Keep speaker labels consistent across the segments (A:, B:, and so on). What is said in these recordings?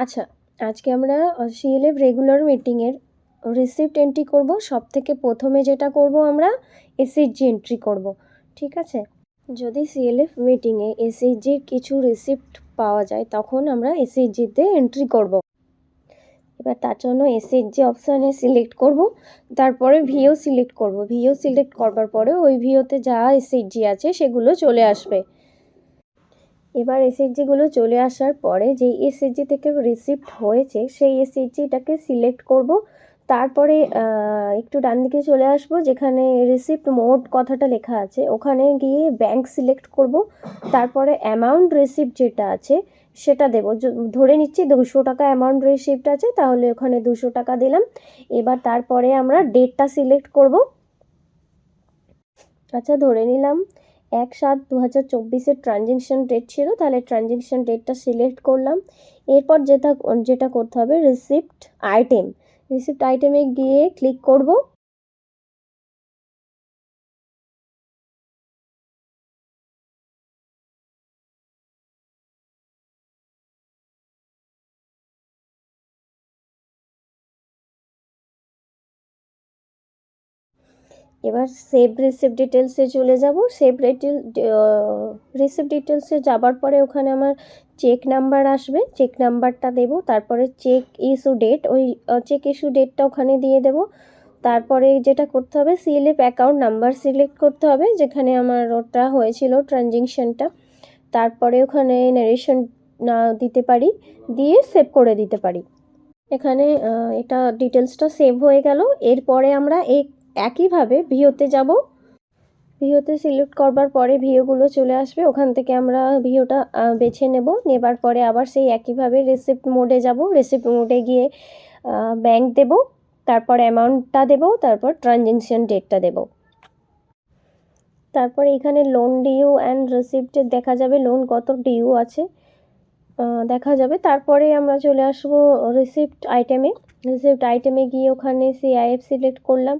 A: আচ্ছা আজকে আমরা সিএলএফ রেগুলার মিটিংয়ের রিসিপ্ট এন্ট্রি করব। সব থেকে প্রথমে যেটা করব আমরা এসএইচজি এন্ট্রি করব। ঠিক আছে? যদি সিএলএফ মিটিংয়ে এসএইচজির কিছু রিসিপ্ট পাওয়া যায়, তখন আমরা এসএইচজিতে এন্ট্রি করব। এবার তার জন্য এসএইচজি অপশানে সিলেক্ট করব। তারপরে ভিও সিলেক্ট করব। ভিও সিলেক্ট করবার পরে ওই ভিওতে যা এসএইচজি আছে, সেগুলো চলে আসবে। এবার এসএইচজিগুলো চলে আসার পরে যেই এসএইচজি থেকে রিসিপ্ট হয়েছে, সেই এসএইচজিটাকে সিলেক্ট করব। তারপরে একটু ডান দিকে চলে আসব, যেখানে রিসিপ্ট মোড কথাটা লেখা আছে। ওখানে গিয়ে ব্যাংক সিলেক্ট করব। তারপরে অ্যামাউন্ট রিসিপ্ট যেটা আছে, সেটা দেবো। ধরে নিচ্ছি দুশো টাকা অ্যামাউন্ট রিসিপ্ট আছে, তাহলে ওখানে দুশো টাকা দিলাম। এবার তারপরে আমরা ডেটটা সিলেক্ট করব। আচ্ছা ধরে নিলাম। এক সাত দু হাজার চব্বিশের ট্রানজেকশন ডেট ছিল, তাহলে ট্রানজেকশন ডেটটা সিলেক্ট করলাম। এরপর যেটা যেটা করতে হবে রিসিপ্ট আইটেম রিসিপ্ট আইটেমে গিয়ে ক্লিক করব। এবার সেভ রিসিপ্ট ডিটেলসে চলে যাব। সেভ ডিটেল রিসিপ্ট ডিটেলসে যাবার পরে ওখানে আমার চেক নাম্বার আসবে। চেক নাম্বারটা দেব, তারপরে চেক ইস্যু ডেট ওই চেক ইস্যু ডেটটা ওখানে দিয়ে দেব। তারপরে যেটা করতে হবে সিএলএফ অ্যাকাউন্ট নাম্বার সিলেক্ট করতে হবে, যেখানে আমার ওটা হয়েছিল ট্রানজেকশনটা তারপরে ওখানে নারেশন না দিতে পারি, দিয়ে সেভ করে দিতে পারি। এখানে এটা ডিটেলসটা সেভ হয়ে গেল। এরপরে আমরা এই একইভাবে ভিওতে যাব। ভিওতে সিলেক্ট করবার পরে ভিওগুলো চলে আসবে। ওখান থেকে আমরা ভিওটা বেছে নেব। নেবার পরে আবার সেই একইভাবে রিসিপ্ট মোডে যাব। রিসিপ্ট মোডে গিয়ে ব্যাংক দেব। তারপর অ্যামাউন্টটা দেব। তারপর ট্রানজেকশন ডেটটা দেব। তারপর এখানে লোন ডিউ অ্যান্ড রিসিপ্টে দেখা যাবে। লোন কত ডিউ আছে দেখা যাবে। তারপরে আমরা চলে আসব রিসিপ্ট আইটেমে রিসিপ্ট আইটেমে গিয়ে ওখানে সিআইএফ সিলেক্ট করলাম।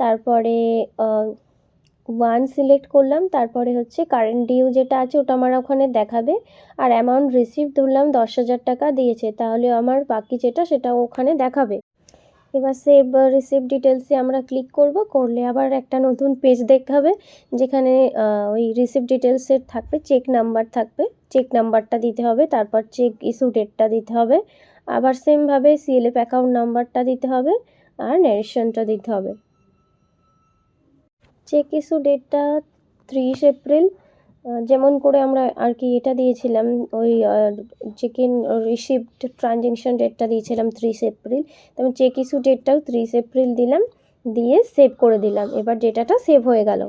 A: তারপরে ওয়ান সিলেক্ট করলাম, তারপরে হচ্ছে কারেন্ট ডিউ যেটা আছে ওটা আমার ওখানে দেখাবে। আর অ্যামাউন্ট রিসিভ ধরলাম দশ হাজার টাকা দিয়েছে, তাহলে আমার বাকি যেটা সেটা ওখানে দেখাবে। এবার সেভ রিসিভ ডিটেলসে আমরা ক্লিক করব, করলে আবার একটা নতুন পেজ দেখাবে, যেখানে ওই রিসিভ ডিটেলসের থাকবে চেক নাম্বার থাকবে। চেক নাম্বারটা দিতে হবে, তারপর চেক ইস্যু ডেটটা দিতে হবে। আবার সেমভাবে সিএলএফ অ্যাকাউন্ট নাম্বারটা দিতে হবে, আর ন্যারেশনটা দিতে হবে। চেক ইস্যু ডেটটা ত্রিশ এপ্রিল যেমন করে আমরা আর কি এটা দিয়েছিলাম, ওই চেক রিসিপ্ট ট্রানজেকশন ডেটটা দিয়েছিলাম ত্রিশ এপ্রিল তেমন চেক ইস্যু ডেটটাও ত্রিশ এপ্রিল দিলাম, দিয়ে সেভ করে দিলাম, এবার ডেটাটা সেভ হয়ে গেল।